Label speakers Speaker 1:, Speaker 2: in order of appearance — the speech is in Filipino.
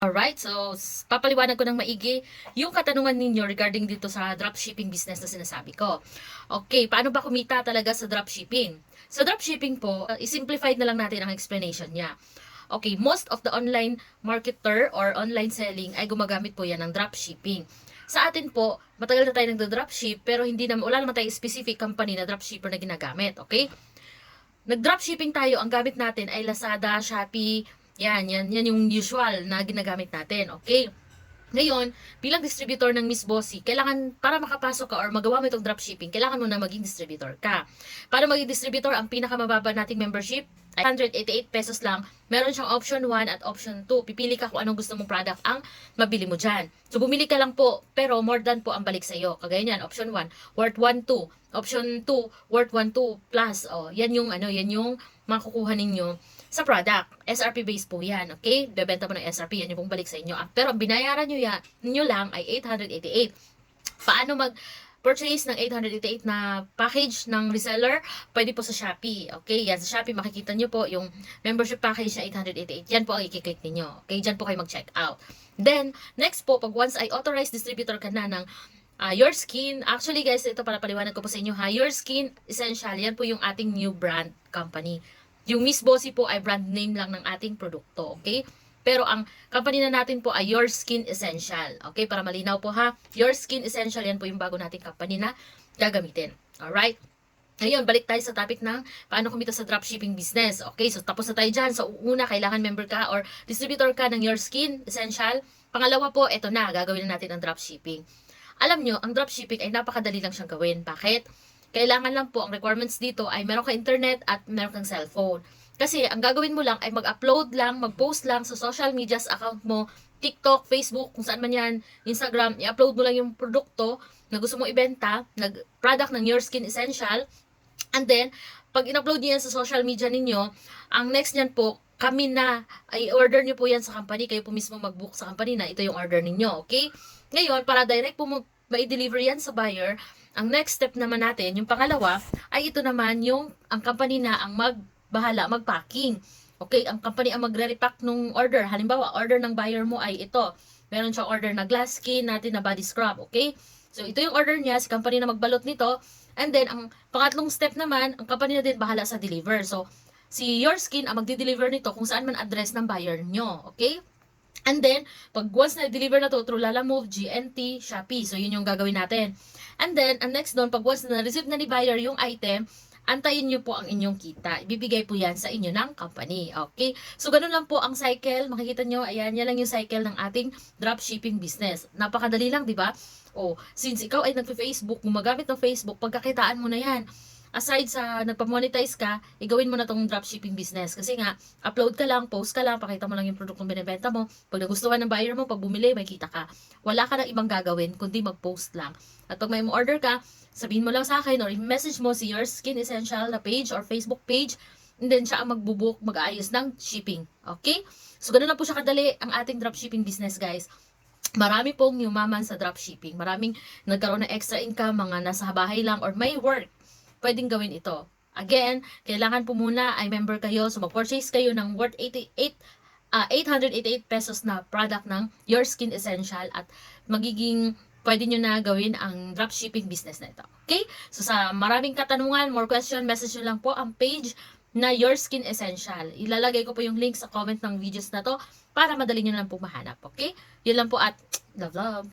Speaker 1: Alright, so papaliwanag ko ng maigi yung katanungan ninyo regarding dito sa dropshipping business na sinasabi ko. Okay, paano ba kumita talaga sa dropshipping? Sa dropshipping po, uh, isimplified na lang natin ang explanation niya. Okay, most of the online marketer or online selling ay gumagamit po yan ng dropshipping. Sa atin po, matagal na tayo nagda-dropship pero hindi naman, wala naman tayo specific company na dropshipper na ginagamit, okay? Nag-dropshipping tayo, ang gamit natin ay Lazada, Shopee, yan, yan, yan yung usual na ginagamit natin, okay? Ngayon, bilang distributor ng Miss Bossy, kailangan, para makapasok ka or magawa mo itong dropshipping, kailangan mo na maging distributor ka. Para maging distributor, ang pinakamababa nating membership ay 188 pesos lang. Meron siyang option 1 at option 2. Pipili ka kung anong gusto mong product ang mabili mo dyan. So, bumili ka lang po, pero more than po ang balik sa iyo. Kagaya niyan, option 1, worth 1, 2. Option 2, worth 1, 2 plus. Oh, yan yung, ano, yan yung makukuha ninyo sa product. SRP base po yan, okay? Bebenta mo ng SRP, yan yung pong balik sa inyo. Ah, Pero binayaran nyo, ya, nyo lang ay 888. Paano mag purchase ng 888 na package ng reseller, pwede po sa Shopee. Okay, yan sa Shopee makikita nyo po yung membership package na 888. Yan po ang i-click ninyo. Okay, dyan po kayo mag-check out. Then, next po, pag once ay authorized distributor ka na ng ah, Your Skin, actually guys, ito para paliwanag ko po sa inyo ha, Your Skin Essential, yan po yung ating new brand company. Yung Miss Bossy po ay brand name lang ng ating produkto, okay? Pero ang company na natin po ay Your Skin Essential. Okay, para malinaw po ha. Your Skin Essential, yan po yung bago nating company na gagamitin. Alright? Ngayon, balik tayo sa topic ng paano kumita sa dropshipping business. Okay, so tapos na tayo dyan. So, una, kailangan member ka or distributor ka ng Your Skin Essential. Pangalawa po, eto na, gagawin na natin ang dropshipping. Alam nyo, ang dropshipping ay napakadali lang siyang gawin. Bakit? Kailangan lang po, ang requirements dito ay meron ka internet at meron kang cellphone. Kasi ang gagawin mo lang ay mag-upload lang, mag-post lang sa social medias account mo, TikTok, Facebook, kung saan man yan, Instagram, i-upload mo lang yung produkto na gusto mong ibenta, nag product ng Your Skin Essential. And then, pag in-upload niyo yan sa social media ninyo, ang next niyan po, kami na, ay order niyo po yan sa company, kayo po mismo mag-book sa company na ito yung order ninyo, okay? Ngayon, para direct po ma-deliver yan sa buyer, ang next step naman natin, yung pangalawa, ay ito naman yung ang company na ang magbahala, mag-packing. Okay, ang company ang magre-repack nung order. Halimbawa, order ng buyer mo ay ito. Meron siyang order na glass skin natin na body scrub, okay? So, ito yung order niya, si company na magbalot nito. And then, ang pangatlong step naman, ang company na din bahala sa deliver. So, si Your Skin ang magdi-deliver nito kung saan man address ng buyer nyo, okay? And then, pag once na-deliver na to through Lalamove, GNT, Shopee. So, yun yung gagawin natin. And then, ang next doon, pag once na na-receive na ni buyer yung item, antayin nyo po ang inyong kita. Ibibigay po yan sa inyo ng company. Okay? So, ganun lang po ang cycle. Makikita nyo, ayan, yan lang yung cycle ng ating dropshipping business. Napakadali lang, di ba? O, since ikaw ay nagpe-Facebook, gumagamit ng Facebook, pagkakitaan mo na yan aside sa nagpa-monetize ka, igawin mo na tong dropshipping business. Kasi nga, upload ka lang, post ka lang, pakita mo lang yung produktong binibenta mo. Pag nagustuhan ng buyer mo, pag bumili, may kita ka. Wala ka na ibang gagawin, kundi mag-post lang. At pag may order ka, sabihin mo lang sa akin or i-message mo si Your Skin Essential na page or Facebook page and then siya ang magbubuk, mag-aayos ng shipping. Okay? So, ganun lang po siya kadali ang ating dropshipping business, guys. Marami pong yumaman sa dropshipping. Maraming nagkaroon ng extra income, mga nasa bahay lang or may work pwedeng gawin ito. Again, kailangan po muna ay member kayo. So, mag-purchase kayo ng worth 88, ah 888 pesos na product ng Your Skin Essential at magiging pwede nyo na gawin ang dropshipping business na ito. Okay? So, sa maraming katanungan, more question, message nyo lang po ang page na Your Skin Essential. Ilalagay ko po yung link sa comment ng videos na to para madali nyo lang po mahanap. Okay? Yun lang po at love love.